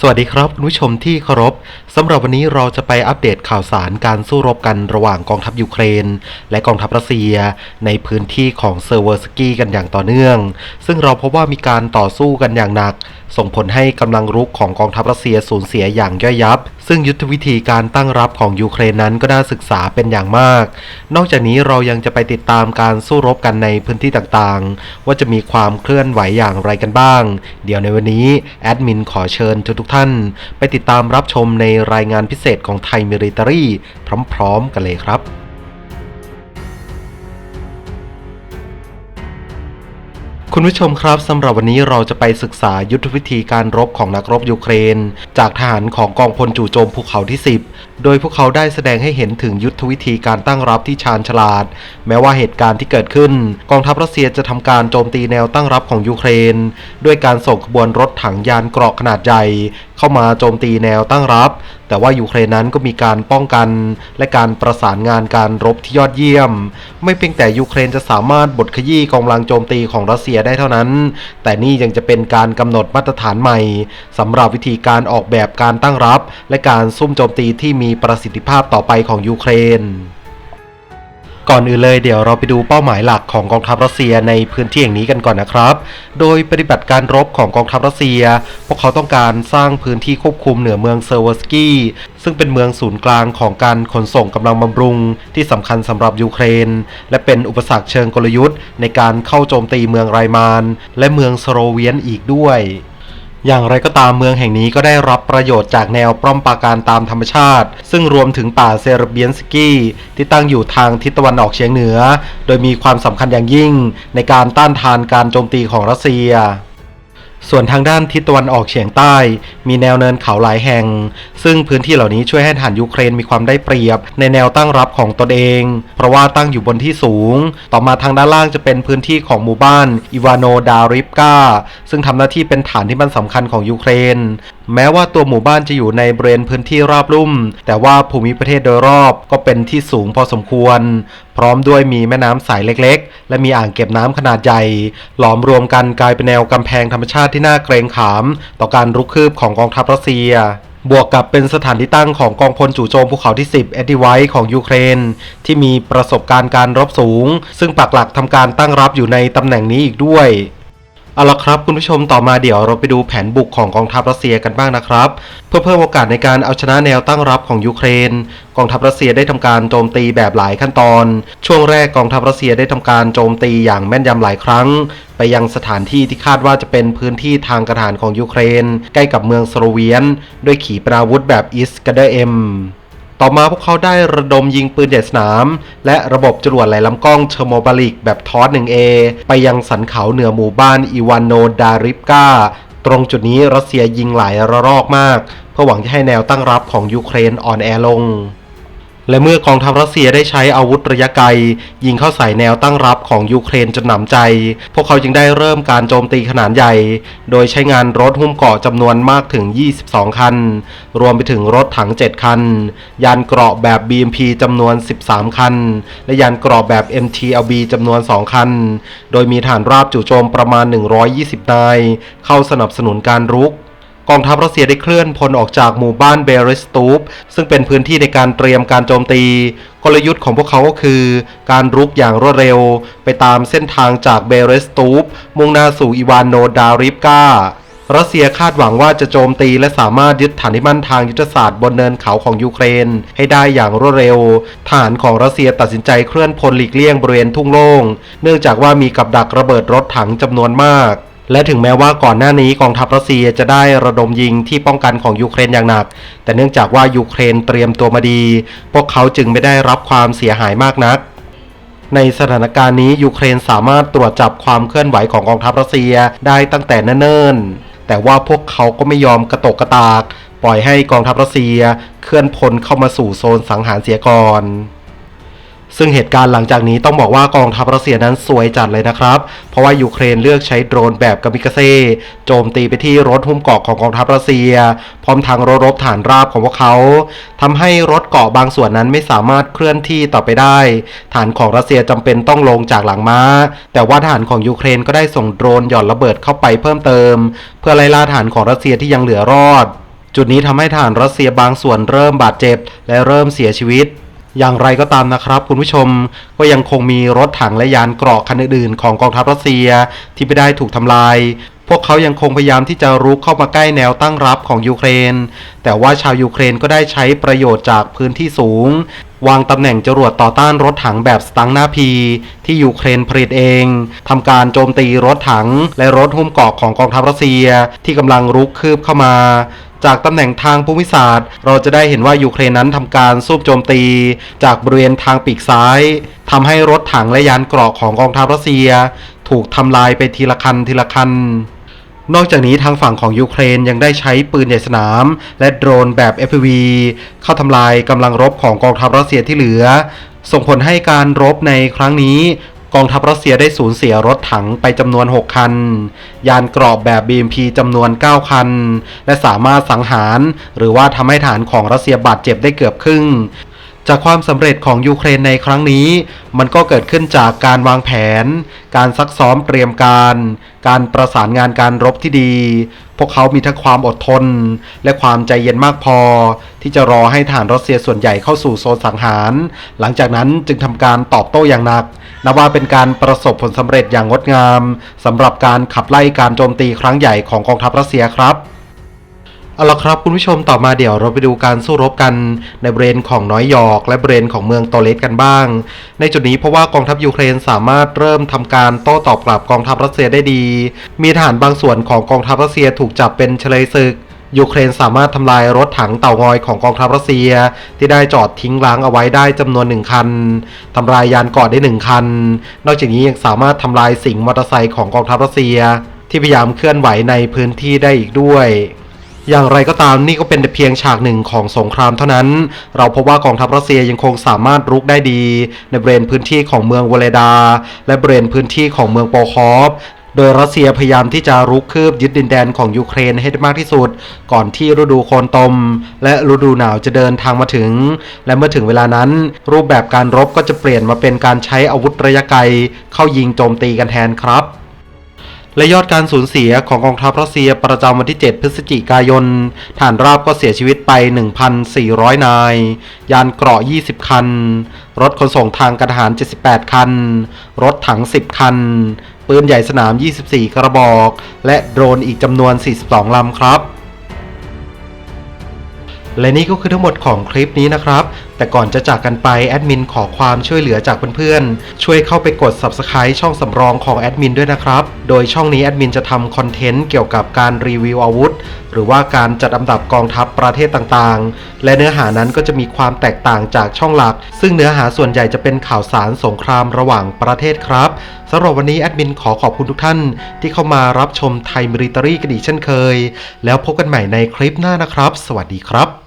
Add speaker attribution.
Speaker 1: สวัสดีครับคุณผู้ชมที่เคารพ สำหรับวันนี้เราจะไปอัปเดตข่าวสารการสู้รบกันระหว่างกองทัพยูเครน และกองทัพรัสเซีย ในพื้นที่ของเซอร์เวอร์สกี้กันอย่างต่อเนื่อง ซึ่งเราพบว่ามีการต่อสู้กันอย่างหนัก ส่งผลให้กำลังรุกของกองทัพรัสเซียสูญเสียอย่างย่อยยับ ซึ่งยุทธวิธีการตั้งรับของยูเครนนั้นก็น่าศึกษาเป็นอย่างมาก นอกจากนี้เรายังจะไปติดตามการสู้รบกันในพื้นที่ต่างๆ ว่าจะมีความเคลื่อนไหวอย่างไรกันบ้าง เดี๋ยวในวันนี้แอดมินขอเชิญทุกท่าน ไปติดตามรับชมในรายงานพิเศษของไทยมิริตารีพร้อมๆกันเลยครับคุณผู้ชมครับสำหรับวันนี้เราจะไปศึกษายุทธวิธีการรบของนักรบยูเครน จากทหารของกองพลจู่โจมภูเขาที่ 10 โดยพวกเขาได้แสดงให้เห็นถึงยุทธวิธีการตั้งรับที่ชาญฉลาด แม้ว่าเหตุการณ์ที่เกิดขึ้น กองทัพรัสเซียจะทำการโจมตีแนวตั้งรับของยูเครน ด้วยการส่งขบวนรถถังยานเกราะขนาดใหญ่ เข้ามาโจมตีแนวตั้งรับแต่ว่ายูเครนนั้นก็มีการป้องกันและการประสานงานการรบที่ยอดเยี่ยม ไม่เพียงแต่ยูเครนจะสามารถบดขยี้กองกำลังโจมตีของรัสเซียได้เท่านั้น แต่นี่ยังจะเป็นการกำหนดมาตรฐานใหม่สำหรับวิธีการออกแบบการตั้งรับ และการซุ่มโจมตีที่มีประสิทธิภาพต่อไปของยูเครน ก่อนอื่นเลยเดี๋ยวเราไปดูเป้าหมายหลักของกองทัพรัสเซียในพื้นที่อย่งนี้กันก่อนนะครับ โดยปฏิบัติการรบของกองทัพรัสเซีย พวกเขาต้องการสร้างพื้นที่ควบคุมเหนือเมืองเซอร์เวสกี้ซึ่งเป็นเมืองศูนย์กลางของการขนส่งกำลังบำรุงที่สำคัญสำหรับยูเครน และเป็นอุปสรรคเชิงกลยุทธ์ในการเข้าโจมตีเมืองไรมาน และเมืองสโรเวียนอีกด้วย อย่างไรก็ตามเมืองแห่งนี้ก็ได้รับประโยชน์จากแนวป้อมปราการตามธรรมชาติ ซึ่งรวมถึงป่าเซรเบียนสกี้ที่ตั้งอยู่ทางทิศตะวันออกเฉียงเหนือ โดยมีความสำคัญอย่างยิ่งในการต้านทานการโจมตีของรัสเซีย ส่วนทางด้านทิศตะวันออกเฉียงใต้ มีแนวเนินเขาหลายแห่ง ซึ่งพื้นที่เหล่านี้ช่วยให้ทหารยูเครนมีความได้เปรียบ ในแนวตั้งรับของตนเอง เพราะว่าตั้งอยู่บนที่สูง ต่อมาทางด้านล่างจะเป็นพื้นที่ของหมู่บ้านอิวานโนดาริฟกาซึ่งทำหน้าที่เป็นฐานที่มันสำคัญของยูเครน แม้ว่าตัวหมู่บ้านจะอยู่ในบริเวณพื้นที่ราบลุ่ม แต่ว่าภูมิประเทศโดยรอบก็เป็นที่สูงพอสมควรพร้อมด้วยมีแม่น้ำสายเล็กๆ และมีอ่างเก็บน้ำขนาดใหญ่ หลอมรวมกันกลายเป็นแนวกำแพงธรรมชาติที่น่าเกรงขาม ต่อการรุกคืบของกองทัพรัสเซียบวกกับเป็นสถานที่ตั้งของกองพลจู่โจมภูเขาที่ 10 เอดิไวของยูเครน ที่มีประสบการณ์การรบสูง ซึ่งปักหลักทำการตั้งรับอยู่ในตำแหน่งนี้อีกด้วย เอาละครับคุณผู้ชมต่อมาเดี๋ยวเราไปดูแผนบุกของกองทัพรัสเซียกันบ้างนะครับ เพื่อเพิ่มโอกาสในการเอาชนะแนวตั้งรับของยูเครน กองทัพรัสเซียได้ทำการโจมตีแบบหลายขั้นตอน ช่วงแรกกองทัพรัสเซียได้ทำการโจมตีอย่างแม่นยำหลายครั้ง ไปยังสถานที่ที่คาดว่าจะเป็นพื้นที่ทางกระฐานของยูเครน ใกล้กับเมืองสโลเวียน ด้วยขีปนาวุธแบบอิสกาเดเอ็ม ต่อมาพวกเขาได้ระดมยิงปืนใหญ่สนาม และระบบจรวดไหลลำกล้องเทอร์โมบาลิกแบบทอส 1A ไปยังสันเขาเหนือหมู่บ้านอีวานโนดาริฟกาตรงจุดนี้รัสเซียยิงหลายระลอกมาก เพื่อหวังจะให้แนวตั้งรับของยูเครนอ่อนแอลง และเมื่อกองทัพรัสเซียได้ใช้อาวุธระยะไกล ยิงเข้าใส่แนวตั้งรับของยูเครนจนหนำใจ พวกเขาจึงได้เริ่มการโจมตีขนาดใหญ่ โดยใช้งานรถหุ้มเกราะจำนวนมากถึง 22 คัน รวมไปถึงรถถัง 7 คัน ยานเกราะแบบ BMP จำนวน 13 คัน และยานเกราะแบบ MTLB จำนวน 2 คัน โดยมีฐานราบจู่โจมประมาณ 120 นาย เข้าสนับสนุนการรุก กองทัพรัสเซียได้เคลื่อนพลออกจากหมู่บ้านเบริสตูปซึ่งเป็นพื้นที่ในการเตรียมการโจมตี กลยุทธ์ของพวกเขาก็คือ การรุกอย่างรวดเร็ว ไปตามเส้นทางจากเบริสตูปมุ่งหน้าสู่อีวานโนดาริฟการัสเซียคาดหวังว่าจะโจมตีและสามารถยึดฐานที่มั่นทางยุทธศาสตร์บนเนินเขาของยูเครน ให้ได้อย่างรวดเร็ว ฐานของรัสเซียตัดสินใจเคลื่อนพลหลีกเลี่ยงบริเวณทุ่งโล่ง เนื่องจากว่ามีกับดักระเบิดรถถังจำนวนมาก และถึงแม้ว่าก่อนหน้านี้กองทัพรัสเซียจะได้ระดมยิงที่ป้องกันของยูเครนอย่างหนัก แต่เนื่องจากว่ายูเครนเตรียมตัวมาดี พวกเขาจึงไม่ได้รับความเสียหายมากนัก ในสถานการณ์นี้ยูเครนสามารถตรวจจับความเคลื่อนไหวของกองทัพรัสเซียได้ตั้งแต่เนิ่นๆ แต่ว่าพวกเขาก็ไม่ยอมกระตกกระตาก ปล่อยให้กองทัพรัสเซียเคลื่อนพลเข้ามาสู่โซนสังหารเสียก่อน ซึ่งเหตุการณ์หลังจากนี้ต้องบอกว่ากองทัพรัสเซียนั้นสวยจัดเลยนะครับ เพราะว่ายูเครนเลือกใช้โดรนแบบกามิกาเซ่โจมตีไปที่รถหุ้มเกราะของกองทัพรัสเซีย พร้อมทางรถรบฐานราบของพวกเขาทำให้รถเกราะบางส่วนนั้นไม่สามารถเคลื่อนที่ต่อไปได้ ฐานของรัสเซียจำเป็นต้องลงจากหลังม้า แต่ว่าฐานของยูเครนก็ได้ส่งโดรนหย่อนระเบิดเข้าไปเพิ่มเติม เพื่อไล่ล่าฐานของรัสเซียที่ยังเหลือรอด จุดนี้ทำให้ทหารรัสเซียบางส่วนเริ่มบาดเจ็บ และเริ่มเสียชีวิต อย่างไรก็ตามนะครับ คุณผู้ชมก็ยังคงมีรถถังและยานเกราะคันอื่นๆของกองทัพรัสเซียที่ไม่ได้ถูกทำลาย พวกเขายังคงพยายามที่จะรุกเข้ามาใกล้แนวตั้งรับของยูเครน แต่ว่าชาวยูเครนก็ได้ใช้ประโยชน์จากพื้นที่สูง วางตำแหน่งจรวดต่อต้านรถถังแบบสตังหน้าพี ที่ยูเครนผลิตเองทำการโจมตีรถถังและรถหุ้มเกราะของกองทัพรัสเซียที่กำลังรุกคืบเข้ามาจากตำแหน่งทางภูมิศาสตร์ เราจะได้เห็นว่ายูเครนนั้นทำการสู้โจมตี จากบริเวณทางปีกซ้ายทำให้รถถังและยานเกราะของกองทัพรัสเซีย ถูกทำลายไปทีละคันทีละคัน นอกจากนี้ทางฝั่งของยูเครนยังได้ใช้ปืนใหญ่สนาม และโดรนแบบ FPV เข้าทำลายกำลังรบของกองทัพรัสเซียที่เหลือ ส่งผลให้การรบในครั้งนี้กองทัพรัสเซียได้สูญเสียรถถังไปจำนวน 6 คัน ยานเกราะแบบ BMP จำนวน 9 คัน และสามารถสังหาร หรือว่าทำให้ฐานของรัสเซียบาดเจ็บได้เกือบครึ่ง จากความสำเร็จของยูเครนในครั้งนี้ มันก็เกิดขึ้นจากการวางแผน การซักซ้อมเตรียมการ การประสานงานการรบที่ดี พวกเขามีทั้งความอดทน และความใจเย็นมากพอ ที่จะรอให้ฐานรัสเซียส่วนใหญ่เข้าสู่โซนสังหาร หลังจากนั้นจึงทำการตอบโต้อย่างหนักนับว่าเป็นการประสบผลสำเร็จอย่างงดงามสำหรับการขับไล่การโจมตีครั้งใหญ่ของกองทัพรัสเซียครับ เอาละครับคุณผู้ชมต่อมาเดี๋ยวเราไปดูการสู้รบกันในบริเวณของน้อยยอกและบริเวณของเมืองโตเลสกันบ้าง ในจุดนี้เพราะว่ากองทัพยูเครนสามารถเริ่มทำการโต้ตอบกลับกองทัพรัสเซียได้ดี มีทหารบางส่วนของกองทัพรัสเซียถูกจับเป็นเฉลยศึกยูเครนสามารถทำลายรถถังเต่างอยของกองทัพรัสเซีย ที่ได้จอดทิ้งล้างเอาไว้ได้จำนวนหนึ่งคันทำลายยานเกราะได้หนึ่งคัน นอกจากนี้ยังสามารถทำลายสิงมอเตอร์ไซค์ของกองทัพรัสเซีย ที่พยายามเคลื่อนไหวในพื้นที่ได้อีกด้วย อย่างไรก็ตามนี่ก็เป็นเพียงฉากหนึ่งของสงครามเท่านั้น เราพบว่ากองทัพรัสเซียยังคงสามารถรุกได้ดี ในบริเวณพื้นที่ของเมืองวเลดา และบริเวณพื้นที่ของเมืองโปคอฟโดยรัสเซียพยายามที่จะรุกคืบยึดดินแดนของยูเครนให้ได้มากที่สุด ก่อนที่ฤดูโคนตม และฤดูหนาวจะเดินทางมาถึง และเมื่อถึงเวลานั้น รูปแบบการรบก็จะเปลี่ยนมาเป็นการใช้อาวุธระยะไกล เข้ายิงโจมตีกันแทนครับ และยอดการสูญเสียของกองทัพรัสเซียประจำวันที่ 7 พฤศจิกายน ฐานราบก็เสียชีวิตไป 1,400 นาย ยานเกราะ 20 คัน รถขนส่งทางกรทหาร 78 คัน รถถัง 10 คัน ปืนใหญ่สนาม 24 กระบอก และโดรนอีกจำนวน 42 ลำครับ และนี่ก็คือทั้งหมดของคลิปนี้นะครับ แต่ก่อนจะจากกันไปแอดมินขอความช่วยเหลือจากเพื่อนๆ ช่วยเข้าไปกด Subscribe ช่องสำรองของแอดมินด้วยนะครับ โดยช่องนี้แอดมินจะทำคอนเทนต์เกี่ยวกับการรีวิวอาวุธ หรือว่าการจัดอันดับกองทัพประเทศต่างๆ และเนื้อหานั้นก็จะมีความแตกต่างจากช่องหลัก ซึ่งเนื้อหาส่วนใหญ่จะเป็นข่าวสารสงครามระหว่างประเทศครับสำหรับวันนี้แอดมินขอขอบคุณทุกท่าน ที่เข้ามารับชมไทยมิลิตรีกันอีกเช่นเคย แล้วพบกันใหม่ในคลิปหน้านะครับ สวัสดีครับ